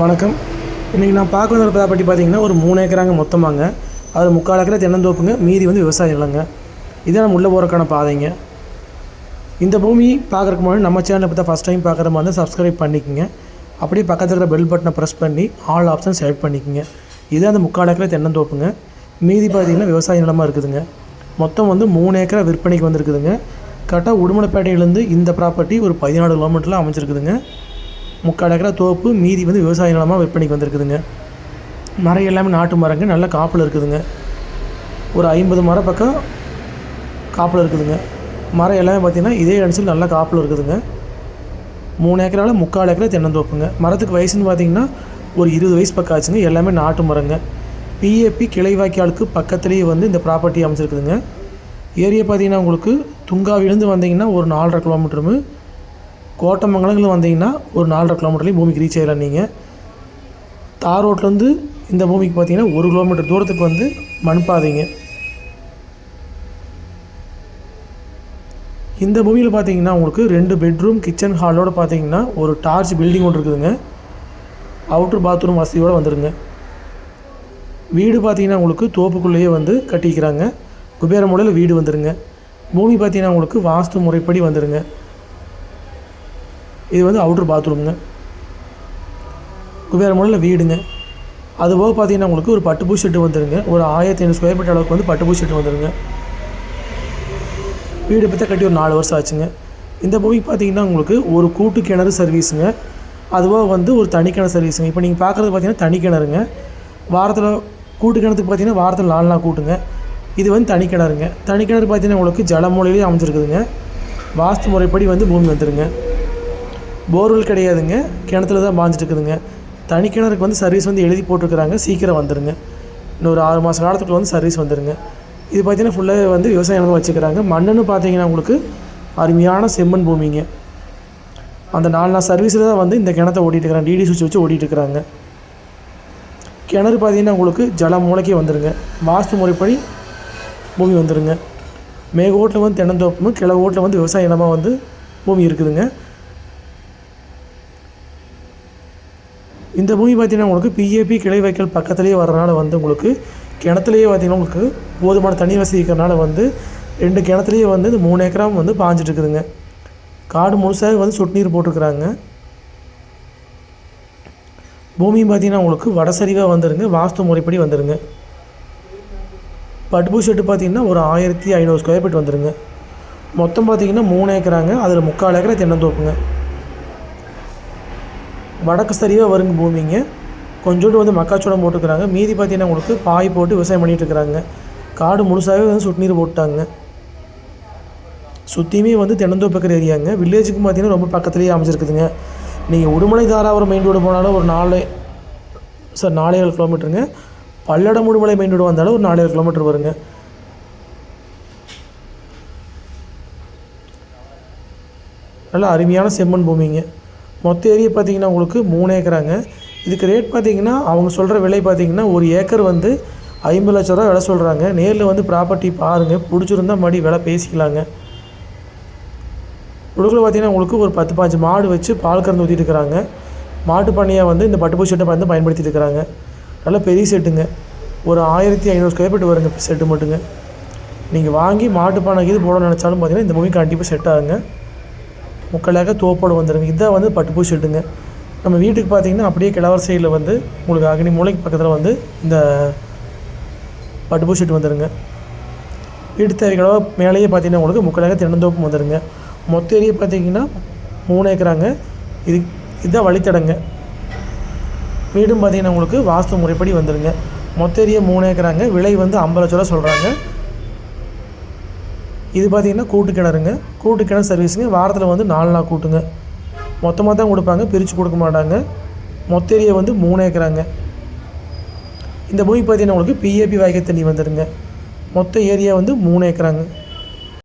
வணக்கம். இன்றைக்கி நான் பார்க்க வந்த ப்ராப்பர்ட்டி பார்த்தீங்கன்னா ஒரு மூணு ஏக்கராங்க மொத்தமாங்க. அதில் முக்கால் ஏக்கரை தென்னந்தோப்புங்க மீதி வந்து விவசாயம் இல்லைங்க இதான் நம்ம உள்ளே போகிறக்கான பாதைங்க. இந்த பூமி பார்க்குறக்கு முன்னாடி நம்ம சேனலை பற்றி ஃபஸ்ட் டைம் பார்க்குற மாதிரி இருந்தால் சப்ஸ்கிரைப் பண்ணிக்கோங்க. அப்படியே பக்கத்தில் இருக்கிற பெல் பட்டனை ப்ரெஸ் பண்ணி ஆல் ஆப்ஷன் செலக்ட் பண்ணிக்கோங்க. இது அந்த முக்கால் ஏக்கரை தென்னந்தோப்புங்க. மீதி பார்த்தீங்கன்னா விவசாய நிலமாக இருக்குதுங்க. மொத்தம் வந்து மூணு ஏக்கரா விற்பனைக்கு வந்திருக்குதுங்க. கரெக்டாக உடுமலைப்பேட்டையிலேருந்து இந்த ப்ராப்பர்ட்டி ஒரு பதினாலு கிலோமீட்டரில் அமைஞ்சிருக்குதுங்க. முக்கால் ஏக்கரா தோப்பு மீதி வந்து விவசாய நிலமாக விற்பனைக்கு வந்திருக்குதுங்க. மரம் எல்லாமே நாட்டு மரங்க நல்ல காப்பில் இருக்குதுங்க. ஒரு ஐம்பது மரம் பக்கம் காப்பில் இருக்குதுங்க. மரம் எல்லாமே பார்த்திங்கன்னா இதே அடிச்சு நல்ல காப்பில் இருக்குதுங்க. மூணு ஏக்கரால் முக்கால் ஏக்கரா தென்னந்தோப்புங்க. மரத்துக்கு வயசுன்னு பார்த்தீங்கன்னா ஒரு இருபது வயசு பக்கம் ஆச்சுங்க. எல்லாமே நாட்டு மரங்க. பிஏபி கிளைவாய்க்காலுக்கு பக்கத்துலேயே வந்து இந்த ப்ராப்பர்ட்டி அமைச்சிருக்குதுங்க. ஏரியா பார்த்தீங்கன்னா உங்களுக்கு துங்காவிலேருந்து வந்தீங்கன்னா ஒரு நாலரை கிலோமீட்டருமே கோட்டமங்கலங்கள் வந்தீங்கன்னா ஒரு நாலரை கிலோமீட்டர்லேயும் பூமிக்கு ரீச் ஆகிடலாம் நீங்கள் தார் ரோட்லேருந்து இந்த பூமிக்கு பார்த்தீங்கன்னா ஒரு கிலோமீட்டர் தூரத்துக்கு வந்து மண்பாதைங்க. இந்த பூமியில் பார்த்தீங்கன்னா உங்களுக்கு ரெண்டு பெட்ரூம் கிச்சன் ஹாலோடு பார்த்தீங்கன்னா ஒரு டார்ச் பில்டிங் ஒன்று இருக்குதுங்க. அவுட்ரு பாத்ரூம் வசதியோடு வந்துடுங்க வீடு பார்த்தீங்கன்னா உங்களுக்கு தோப்புக்குள்ளேயே வந்து கட்டிக்கிறாங்க. குபேர முறையில் வீடு வந்துடுங்க பூமி பார்த்தீங்கன்னா உங்களுக்கு வாஸ்து முறைப்படி வந்துடுங்க இது வந்து அவுட்ரு பாத்ரூம்ங்க குபேர முறையில் வீடுங்க. அதுபோக பார்த்தீங்கன்னா உங்களுக்கு ஒரு பட்டுப்பூ ஷெட்டு வந்துருங்க. ஒரு ஆயிரத்தி ஐநூறு ஸ்கொயர் மீட்டர் அளவுக்கு வந்து பட்டுப்பூ ஷெட்டு வந்துருங்க. வீடு பற்றி கட்டி ஒரு நாலு வருஷம் ஆச்சுங்க. இந்த பூமிக்கு பார்த்தீங்கன்னா உங்களுக்கு ஒரு கூட்டு கிணறு சர்வீஸுங்க அதுவாக வந்து ஒரு தனி கிணறு சர்வீஸுங்க இப்போ நீங்கள் பார்க்குறது பார்த்தீங்கன்னா தனி கிணறுங்க. வாரத்தில் கூட்டு கிணத்துக்கு பார்த்தீங்கன்னா வாரத்தில் நாலு நாள் கூட்டுங்க. இது வந்து தனி கிணறுங்க. தனி கிணறு பார்த்தீங்கன்னா உங்களுக்கு ஜலமூலையிலேயே அமைஞ்சிருக்குதுங்க. வாஸ்து முறைப்படி வந்து பூமி வந்துருங்க. போர்வெல் கிடையாதுங்க. கிணத்துல தான் பாஞ்சிட்டு இருக்குதுங்க தனி கிணறுக்கு வந்து சர்வீஸ் வந்து எழுதி போட்டிருக்கிறாங்க. சீக்கிரம் வந்துடுங்க இன்னொரு ஆறு மாத காலத்துக்குள்ள வந்து சர்வீஸ் வந்துடுங்க இது பார்த்தீங்கன்னா ஃபுல்லாக வந்து விவசாய நிலமா வச்சுக்கிறாங்க மண்ணுன்னு பார்த்தீங்கன்னா உங்களுக்கு அருமையான செம்மண் பூமிங்க. அந்த நாலு நாள் சர்வீஸில் தான் வந்து இந்த கிணத்த ஓட்டிகிட்டு டிடி சுவிட்ச் வச்சு ஓட்டிகிட்டு இருக்கிறாங்க கிணறு பார்த்தீங்கன்னா உங்களுக்கு ஜல மூளைக்கே வந்துடுங்க வாஸ்து முறைப்படி பூமி வந்துடுங்க மேகோட்டில் வந்து தென்னந்தோப்பமும் கிழ ஓட்டில் வந்து விவசாய நிலமாக வந்து பூமி இருக்குதுங்க. இந்த பூமி பார்த்தீங்கன்னா உங்களுக்கு பிஏபி கிளை வைக்கல் பக்கத்துலேயே வரனால வந்து உங்களுக்கு கிணத்துலேயே பார்த்தீங்கன்னா உங்களுக்கு போதுமான தண்ணி வசதி இருக்கிறனால வந்து ரெண்டு கிணத்துலேயே வந்து இந்த மூணு ஏக்கராவும் வந்து பாஞ்சிட்ருக்குதுங்க. காடு முழுசாக வந்து சொட்டு நீர் போட்டிருக்கிறாங்க. பூமியும் பார்த்தீங்கன்னா உங்களுக்கு வடசரிவாக வந்துருங்க. வாஸ்து முறைப்படி வந்துருங்க. பட்பு ஷெட்டு பார்த்தீங்கன்னா ஒரு ஆயிரத்தி ஐநூறு ஸ்கொயர் ஃபீட் வந்துருங்க. மொத்தம் பார்த்தீங்கன்னா மூணு ஏக்கராங்க. அதில் முக்கால் ஏக்கரை தென்னந்தோப்புங்க. வடக்கு சரிவாக வருங்க பூமிங்க. கொஞ்சோண்டு வந்து மக்காச்சோளம் போட்டுக்கிறாங்க. மீதி பார்த்தீங்கன்னா உங்களுக்கு பாய் போட்டு விவசாயம் பண்ணிகிட்ருக்குறாங்க இருக்கிறாங்க. காடு முழுசாகவே வந்து சுட்டு நீர் போட்டாங்க. சுற்றியுமே வந்து தென்னந்தோப்பக்கர் ஏரியாங்க. வில்லேஜுக்கு பார்த்தீங்கன்னா ரொம்ப பக்கத்துலேயே அமைச்சிருக்குதுங்க நீங்கள் உடுமலை தாராபுரம் மெயின் ரோடு போனாலும் ஒரு நாலு சார் நாலேழு கிலோமீட்டருங்க பல்லடம் உடுமலை மெயின் ரோடு வந்தாலும் ஒரு நாலேழு கிலோமீட்டர் வருங்க. நல்ல அருமையான செம்மண் பூமிங்க. மொத்த ஏரியா பார்த்தீங்கன்னா உங்களுக்கு மூணு ஏக்கராங்க. இதுக்கு ரேட் பார்த்தீங்கன்னா அவங்க சொல்கிற விலை பார்த்தீங்கன்னா ஒரு ஏக்கர் வந்து ஐம்பது லட்ச ரூபா விலை சொல்கிறாங்க நேரில் வந்து ப்ராப்பர்ட்டி பாருங்கள் பிடிச்சிருந்தா மறுபடி விலை பேசிக்கலாங்க. உடுக்கில் பார்த்தீங்கன்னா உங்களுக்கு ஒரு பத்து பாஞ்சு மாடு வச்சு பால் கறந்து ஊற்றிட்டு இருக்கிறாங்க. மாட்டு பண்ணையை வந்து இந்த பட்டுப்பூ செட்டை வந்து பயன்படுத்திட்டு இருக்கிறாங்க. நல்ல பெரிய செட்டுங்க. ஒரு ஆயிரத்தி ஐநூறு ஸ்கொயர் ஃபீட் வருங்க செட்டு மட்டுங்க. நீங்கள் வாங்கி மாட்டு பானைக்கு இது போட நினச்சாலும் பார்த்தீங்கன்னா இந்த பூமி கண்டிப்பாக செட் ஆகுங்க. முக்கலாக தோப்போடு வந்துடுங்க இதான் வந்து பட்டுப்பூ ஷெட்டுங்க. நம்ம வீட்டுக்கு பார்த்தீங்கன்னா அப்படியே கிழவர் சைடில் வந்து உங்களுக்கு அக்னி மூளைக்கு பக்கத்தில் வந்து இந்த பட்டுப்பூ ஷெட் வந்துடுங்க வீட்டு தேவைகளோ மேலேயே பார்த்தீங்கன்னா உங்களுக்கு முக்கலாக தென்னந்தோப்பும் வந்துடுங்க மொத்த ஏரியா பார்த்தீங்கன்னா மூணு ஏக்கராங்க. இது இதுதான் வழித்தடங்க. வீடும் பார்த்தீங்கன்னா உங்களுக்கு வாஸ்து முறைப்படி வந்துடுங்க மொத்த ஏரியா மூணு ஏக்கராங்க. விலை வந்து ஐம்பது லட்ச ரூபா சொல்கிறாங்க இது பார்த்தீங்கன்னா கூட்டு கிணறுங்க. கூட்டு கிணறு சர்வீஸுங்க வாரத்தில் வந்து நாலு நாள் கூட்டுங்க. மொத்தமாக தான் கொடுப்பாங்க. பிரித்து கொடுக்க மாட்டாங்க. மொத்த ஏரியா வந்து மூணு ஏக்கராங்க. இந்த பூமி பார்த்தீங்கன்னா உங்களுக்கு பிஏபி வாய்க்கை தண்ணி வந்துடுங்க மொத்த ஏரியா வந்து மூணு ஏக்கராங்க.